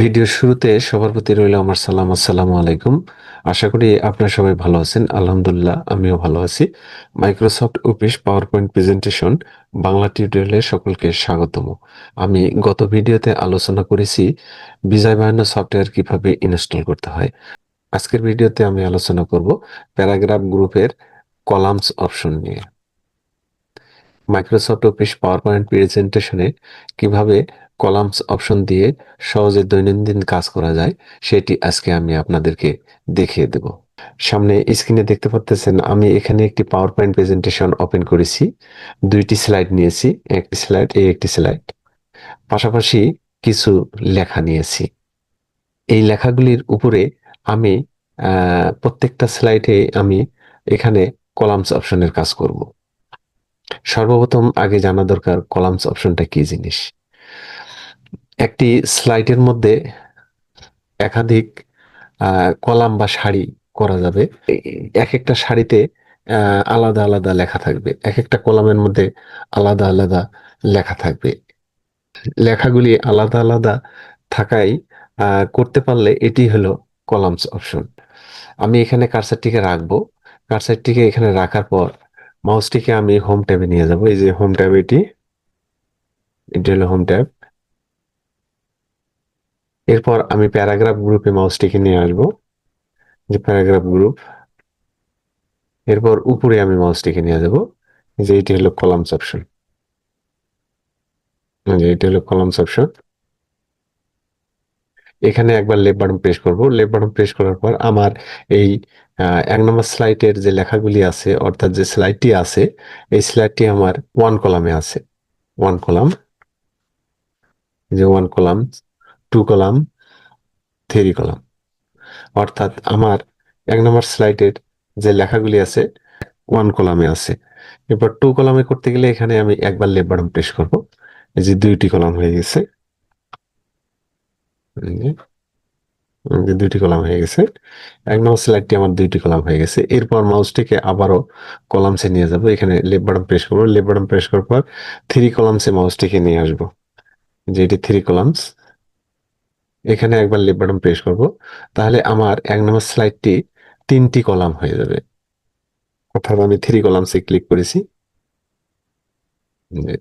ভিডিওর শুরুতে সবার প্রতি রইল আমার সালাম, আসসালামু আলাইকুম। আশা করি আপনারা সবাই ভালো আছেন। আলহামদুলিল্লাহ, আমিও ভালো আছি। Microsoft office power point presentation Bangla টিউটোরিয়ালে সকলকে স্বাগতম। আমি গত ভিডিওতে আলোচনা করেছি বিজয় বায়ান্ন সফটওয়্যার কীভাবে ইনস্টল করতে হয়। আজকের ভিডিওতে আমি আলোচনা করব প্যারাগ্রাফ গ্রুপের কলামস অপশন নিয়ে। মাইক্রোসফট অফিস পাওয়ার পয়েন্ট প্রেজেন্টেশনে কীভাবে কলামস অপশন দিয়ে সহজে দৈনন্দিন কাজ করা যায়, সেটি আজকে আমি আপনাদেরকে দেখিয়ে দেব। সামনে স্ক্রিনে দেখতে পাচ্ছেন আমি এখানে একটি পাওয়ার পয়েন্ট প্রেজেন্টেশন ওপেন করেছি। দুইটি স্লাইড নিয়েছি, একটি স্লাইড এই একটি স্লাইড পাশাপাশি কিছু লেখা নিয়েছি। এই লেখাগুলির উপরে আমি প্রত্যেকটা স্লাইডে আমি এখানে কলামস অপশনের কাজ করব। সর্বপ্রথম আগে জানা দরকার কলামস অপশনটা কি জিনিস। একটি স্লাইডের মধ্যে একাধিক কলাম বা সারি করা যাবে। এক একটা আহ, আলাদা আলাদা লেখা থাকবে। এক একটা কলামের মধ্যে আলাদা আলাদা লেখা থাকবে। লেখাগুলি আলাদা আলাদা থাকাই করতে পারলে এটি হলো কলামস অপশন। আমি এখানে কার্সারটিকে রাখব। কার্সারটিকে এখানে রাখার পর মাউসটিকে আমি হোম ট্যাবে নিয়ে যাব। এই যে হোম ট্যাব এটি এটি হলো হোম ট্যাব। এরপর আমি প্যারাগ্রাফ গ্রুপে মাউসটিকে নিয়ে আসব। যে প্যারাগ্রাফ গ্রুপ, এরপর উপরে আমি মাউসটিকে নিয়ে যাব। যে এটি হলো কলামস অপশন যে এটি হলো কলামস অপশন এখানে একবার লেফট বাটন প্রেস করব। লেফট বাটন প্রেস করার পর আমার এই এক নম্বর স্লাইডের যে লেখাগুলি আছে, অর্থাৎ যে স্লাইডটি আছে, এই স্লাইডটি আমার ওয়ান কলামে আছে। ওয়ান কলাম যে one column two column three column অর্থাৎ আমার এক নম্বর স্লাইডের যে লেখাগুলি আছে ওয়ান কলামে আছে। এবার টু কলামে করতে গেলে এখানে আমি একবার লেফট বাটন প্রেস করব। এই যে দুইটি কলাম হয়ে গেছে। দুইটি কলাম হয়ে গেছে। এক নম্বর স্লাইডটি আমার দুইটি কলাম হয়ে গেছে। এরপর মাউসটিকে আবারও কলামসে নিয়ে যাব। এখানে লেফট বাটন প্রেস করব। লেফট বাটন প্রেস করার পর থ্রি কলামসে মাউসটিকে নিয়ে আসব। যে এটি থ্রি কলামস এখানে একবার লেফট বাটন প্রেস করব, তাহলে আমার এক নম্বর স্লাইডটি তিনটি কলাম হয়ে যাবে। অর্থাৎ আমি থ্রি কলামসে ক্লিক করেছি।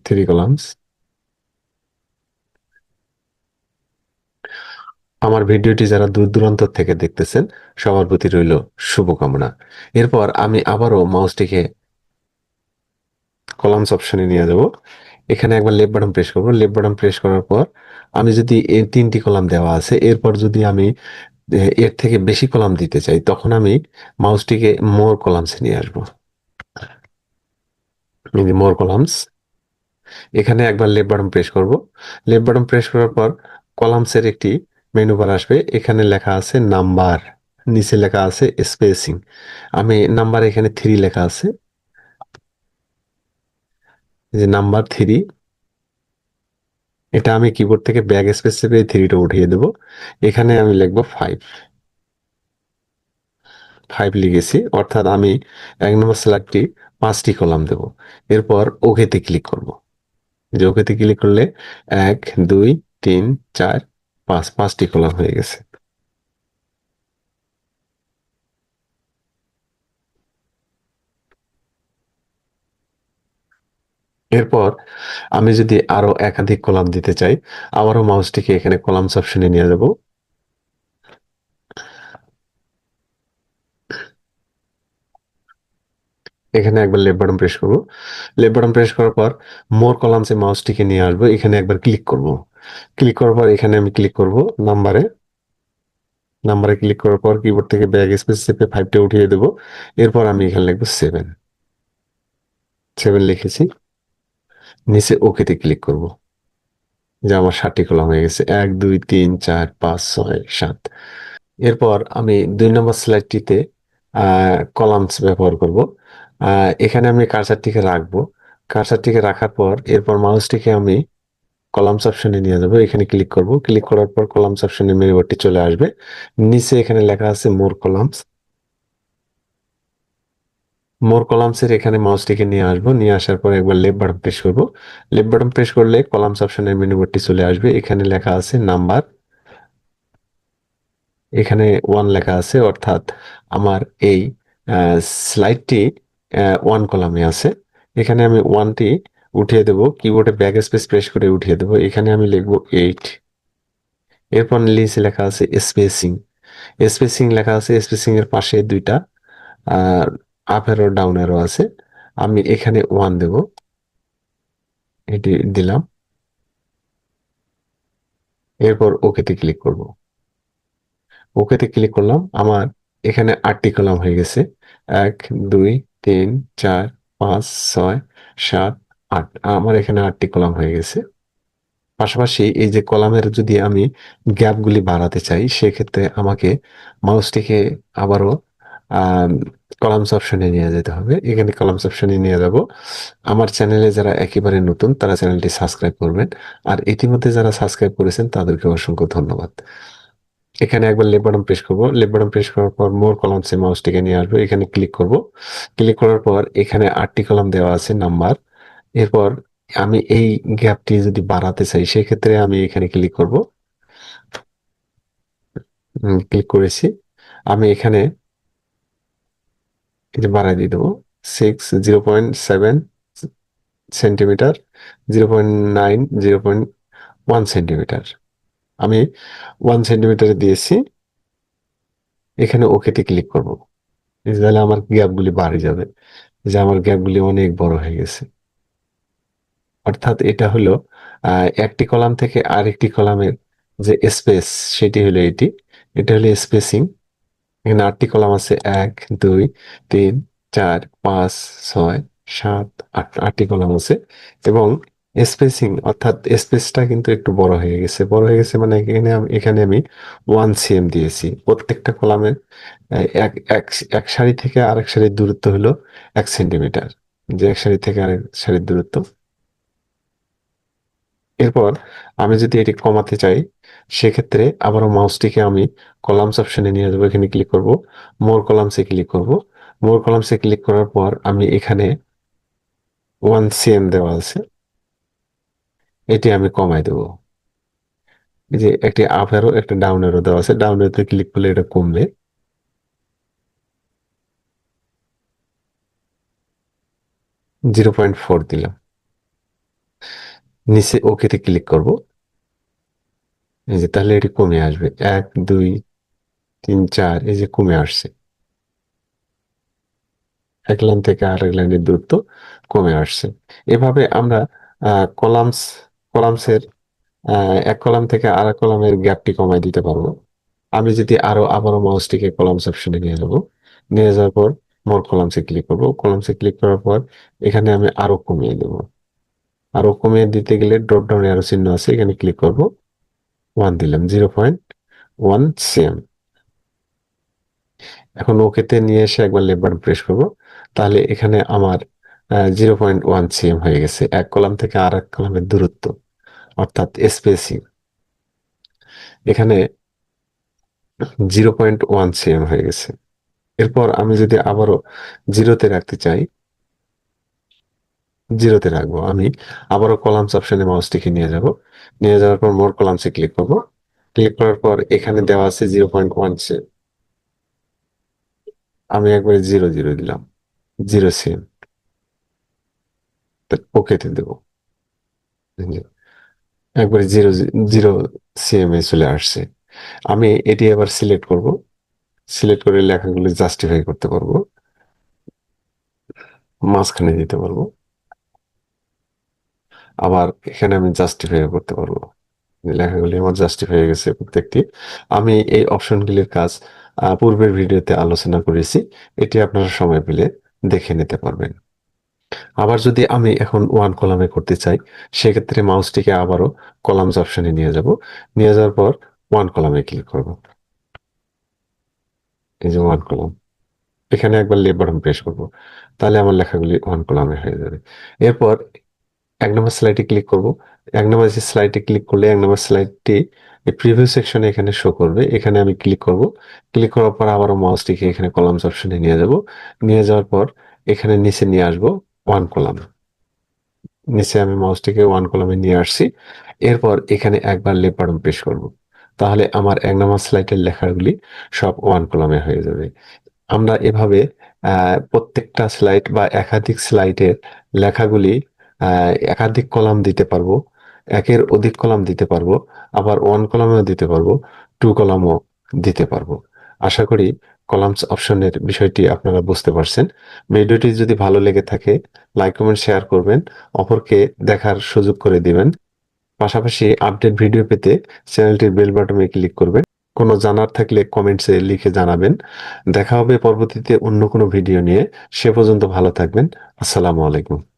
থ্রি কলামস আমার ভিডিওটি যারা দূর দূরান্ত থেকে দেখতেছেন, সবার প্রতি রইল শুভকামনা। এরপর আমি আবারও মাউসটিকে কলামস অপশনে নিয়ে যাব। এখানে একবার লেফট বাটন প্রেস করব। লেফট বাটন প্রেস করার পর আমি যদি এই তিনটি কলাম দেওয়া আছে, এরপর যদি আমি এর থেকে বেশি কলাম দিতে চাই, তখন আমি মাউসটিকে মোর কলামসে নিয়ে আসব। More columns. এখানে একবার লেফট বাটন প্রেস করব। লেফট বাটন প্রেস করার পর কলামসের একটি মেনু বার আসবে। এখানে লেখা আছে নাম্বার, নিচে লেখা আছে স্পেসিং। আমি নাম্বার এখানে থ্রি লেখা আছে। যে নাম্বার থ্রি। এটা আমি কিবোর্ড থেকে ব্যাক স্পেস চেপে থ্রিটা উঠিয়ে দেব। এখানে আমি লিখব ফাইভ ফাইভ লিখেছি, অর্থাৎ আমি এক নম্বর স্ল্যাগটি পাঁচটি কলাম দেব। এরপর ওকেতে ক্লিক করব। যে ওকেতে ক্লিক করলে এক, দুই, তিন, চার, পাঁচ, পাঁচটি কলাম হয়ে গেছে। এরপর আমি যদি আরও একাধিক কলাম দিতে চাই আবারও মাউসটিকে এখানে কলামস অপশনে নিয়ে যাব। এখানে একবার লেফট বাটন প্রেস করব। লেফট বাটন প্রেস করার পর মোর কলামসে মাউসটিকে নিয়ে আসব। এখানে একবার ক্লিক করব। ক্লিক করার পর এখানে আমি ক্লিক করব নাম্বারে নাম্বারে ক্লিক করার পর কিবোর্ড থেকে ব্যাক স্পেস চেপে ফাইভটা উঠিয়ে দেবো। এরপর আমি এখানে লিখব সেভেন সেভেন লিখেছি। নিচে ওকেতে ক্লিক করব। যে আমার ষাটটি কলাম হয়ে গেছে। এক, দুই, তিন, চার, পাঁচ, ছয়, সাত। এরপর আমি দুই নম্বর স্লাইডটিতে কলামস ব্যবহার করব। এখানে আমি কার্সারটিকে রাখব। কার্সারটিকে রাখার পর এরপর মাউসটিকে আমি কলামস অপশনে নিয়ে যাব। এখানে ক্লিক করব। ক্লিক করার পর কলামস অপশনে মেনুবারটি চলে আসবে। নিচে এখানে লেখা আছে মোর কলামস মোর কলামসের এখানে মাউসটিকে নিয়ে আসব। নিয়ে আসার পর একবার লেফট বাটন প্রেস করব। লেফট বাটন প্রেস করলে কলামস অপশনের মেনুবারটি চলে আসবে। এখানে লেখা আছে নাম্বার এখানে ওয়ান লেখা আছে, অর্থাৎ আমার এই স্লাইডটি ওয়ান কলামে আছে। এখানে আমি ওয়ানটি উঠিয়ে দেব। কিবোর্ডে ব্যাক স্পেস প্রেস করে উঠিয়ে দেব। এখানে আমি লিখব এইট এরপর নিচে লেখা আছে স্পেসিং স্পেসিং লেখা আছে স্পেসিং এর পাশে দুইটা। আপ এরো ডাউন এরো আছে। আমি এখানে ওয়ান দেব। এটি দিলাম। এরপর ওকেতে ক্লিক করব। ওকেতে ক্লিক করলাম। আমার এখানে আটটি কলাম হয়ে গেছে। এক, দুই, তিন, চার, পাঁচ, ছয়, সাত, আট। আমার এখানে আটটি কলাম হয়ে গেছে। পাশাপাশি এই যে কলামের যদি আমি গ্যাপগুলি বাড়াতে চাই, সেক্ষেত্রে আমাকে মাউসটিকে আবারও কলামস অপশনে নিয়ে যেতে হবে। এখানে কলামস অপশনে নিয়ে যাব। আমার চ্যানেলে যারা একেবারে নতুন, তারা চ্যানেলটি সাবস্ক্রাইব করবেন। আর ইতিমধ্যে যারা সাবস্ক্রাইব করেছেন তাদেরকে অসংখ্য ধন্যবাদ। এখানে একবার লেফট বাটন প্রেস করব। লেফট বাটন করার পর মোর কলামসে মাউসটিকে নিয়ে আসব। এখানে ক্লিক করব। ক্লিক করার পর এখানে আটটি কলাম দেওয়া আছে নাম্বার এরপর আমি এই গ্যাপটি যদি বাড়াতে চাই, সেক্ষেত্রে আমি এখানে ক্লিক করব। ক্লিক করেছি। আমি এখানে এটা বাড়াই দিয়ে দেবো। Six zero point seven centimetre zero point nine zero point one centimetre আমি ওয়ান সেন্টিমিটারে দিয়েছি। এখানে ওকেতে ক্লিক করব। তাহলে আমার গ্যাপগুলি বাড়ে যাবে। যে আমার গ্যাপগুলি অনেক বড় হয়ে গেছে। অর্থাৎ এটা হলো একটি কলাম থেকে আরেকটি কলামের যে স্পেস সেটি হলো এটি। এটা হলো স্পেসিং এখানে আটটি কলাম আছে, এক, দুই, তিন, চার, পাঁচ, ছয়, সাত, আট, আটটি কলাম আছে। এবং স্পেসিং অর্থাৎ স্পেসটা কিন্তু একটু বড় হয়ে গেছে। বড় হয়ে গেছে মানে এখানে এখানে আমি ওয়ান সিএম দিয়েছি। প্রত্যেকটা কলামের এক এক এক সারি থেকে আরেক সারির দূরত্ব হলো এক সেন্টিমিটার যে এক সারি থেকে আরেক সারির দূরত্ব। এরপর আমি যদি এটি কমাতে চাই, সেক্ষেত্রে আবারও মাউসটিকে আমি কলামস অপশনে নিয়ে যাব এখানে ক্লিক করব মোর কলামসে ক্লিক করব। মোর কলামসে ক্লিক করার পর আমি এখানে ওয়ান সিএম দেওয়া আছে। এটি আমি কমাই দেব। এই যে একটি আপ এরো একটা ডাউন এরো দেওয়া আছে। ডাউন এরোতে ক্লিক করলে এটা কমবে। জিরো পয়েন্ট ফোর দিলাম। নিচে ওকেতে ক্লিক করব। এই যে তাহলে এটি কমে আসবে। এক, দুই, তিন, চার, এই যে কমে আসছে। এক লাইন থেকে আর এক লাইনের দূরত্ব কমে আসছে। এভাবে আমরা কলামস কলামসের এক কলাম থেকে আর এক কলামের গ্যাপটি কমাই দিতে পারব। আমি যদি আরও আবারও মাউসটিকে কলামস অপশনে নিয়ে যাব। নিয়ে যাওয়ার পর মোর কলামসে ক্লিক করব। কলামসে ক্লিক করার পর এখানে আমি আরও কমিয়ে দেব। আরও কমিয়ে দিতে গেলে ড্রপ ডাউনে আরও চিহ্ন আছে, এখানে ক্লিক করব। ওয়ান দিলাম জিরো পয়েন্ট ওয়ান সেম এখন ওকেতে নিয়ে এসে একবার লেফট বাটন প্রেস করব। তাহলে এখানে আমার জিরো পয়েন্ট ওয়ান সিএম হয়ে গেছে। এক কলাম থেকে আর এক কলামের দূরত্ব, অর্থাৎ স্পেসিং এখানে জিরো পয়েন্ট ওয়ান সিএম হয়ে গেছে। এরপর আমি যদি আবারও জিরোতে রাখতে চাই জিরোতে রাখব আমি। আবারও কলামস অপশনে মাউসটিকে নিয়ে যাব। নিয়ে যাওয়ার পর মোর কলামসে ক্লিক করব। ক্লিক করার পর এখানে দেওয়া আছে জিরো পয়েন্ট ওয়ান আমি একবারে জিরো জিরো দিলাম। জিরো সিএম ওকেতে দেব। একবারে জিরো জিরো সিএম এ চলে আসছে। আমি এটি এবার সিলেক্ট করব। সিলেক্ট করে লেখাগুলো জাস্টিফাই করতে পারব। মাঝখানে দিতে পারব। আবার এখানে আমি জাস্টিফাই করতে পারব। লেখাগুলি আমার জাস্টিফাই হয়ে গেছে প্রত্যেকটি। আমি এই অপশনগুলির কাজ পূর্বের ভিডিওতে আলোচনা করেছি। এটি আপনারা সময় পেলে দেখে নিতে পারবেন। আবার যদি আমি এখন ওয়ান কলামে করতে চাই, সেক্ষেত্রে মাউসটিকে আবারও কলামস অপশনে নিয়ে যাব। নিয়ে যাওয়ার পর ওয়ান কলামে ক্লিক করব। এই যে ওয়ান কলাম এখানে একবার লেফট বাটন প্রেস করব। তাহলে আমার লেখাগুলি ওয়ান কলামে হয়ে যাবে। এরপর এক নম্বর স্লাইডে ক্লিক করব। এক নম্বর যে স্লাইডে ক্লিক করলে এক নম্বর স্লাইডটি প্রিভিউ সেকশনে এখানে শো করবে। এখানে আমি ক্লিক করব। ক্লিক করার পর আবারও মাউসটিকে এখানে কলামস অপশনে নিয়ে যাব। নিয়ে যাওয়ার পর এখানে নিচে নিয়ে আসব ওয়ান কলাম নিচে আমি মাউসটিকে ওয়ান কলামে নিয়ে আসছি। এরপর এখানে একবার লেফট পেশ করব। তাহলে আমার এক নম্বর স্লাইডের লেখাগুলি সব ওয়ান কলামে হয়ে যাবে। আমরা এভাবে প্রত্যেকটা স্লাইড বা একাধিক স্লাইডের লেখাগুলি একাধিক কলাম দিতে পারব। একের অধিক কলাম দিতে পারব, আবার ওয়ান কলামেও দিতে পারব টু কলামও দিতে পারব। আশা করি কলামস অপশনের বিষয়টি আপনারা বুঝতে পারছেন। ভিডিওটি যদি ভালো লেগে থাকে লাইক কমেন্ট শেয়ার করবেন, অপরকে দেখার সুযোগ করে দিবেন। পাশাপাশি আপডেট ভিডিও পেতে চ্যানেলটির বেল বাটনে ক্লিক করবেন। কোনো জানার থাকলে কমেন্টসে লিখে জানাবেন। দেখা হবে পরবর্তীতে অন্য কোনো ভিডিও নিয়ে। সে পর্যন্ত ভালো থাকবেন। আসসালামু আলাইকুম।